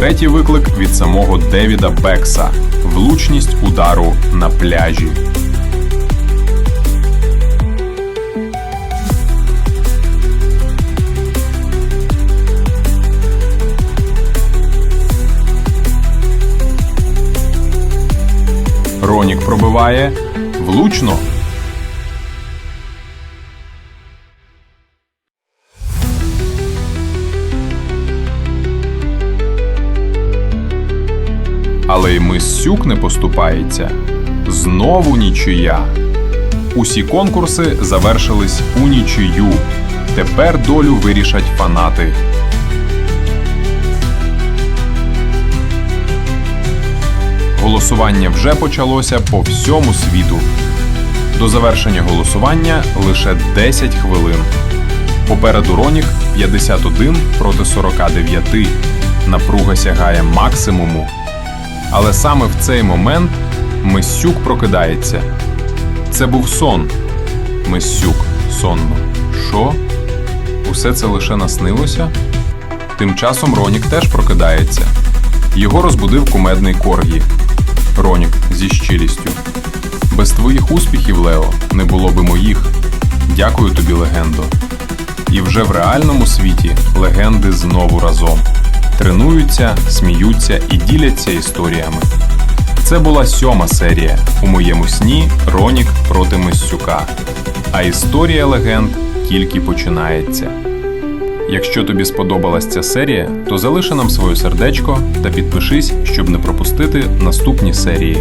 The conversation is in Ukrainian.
третій виклик від самого Девіда Бекса влучність удару на пляжі. Ронік пробиває влучно. Але й Миссюк не поступається. Знову нічия. Усі конкурси завершились у нічию. Тепер долю вирішать фанати. Голосування вже почалося по всьому світу. До завершення голосування лише 10 хвилин. Попереду Ронік 51 проти 49. Напруга сягає максимуму. Але саме в цей момент Мисюк прокидається. Це був сон. Мисюк сонно. Що? Усе це лише наснилося? Тим часом Ронік теж прокидається. Його розбудив кумедний Коргі. Ронік зі щирістю. Без твоїх успіхів, Лео, не було би моїх. Дякую тобі, легендо. І вже в реальному світі легенди знову разом тренуються, сміються і діляться історіями. Це була сьома серія у моєму сні Ронік проти Мисюка. А історія легенд тільки починається. Якщо тобі сподобалась ця серія, то залиши нам своє сердечко та підпишись, щоб не пропустити наступні серії.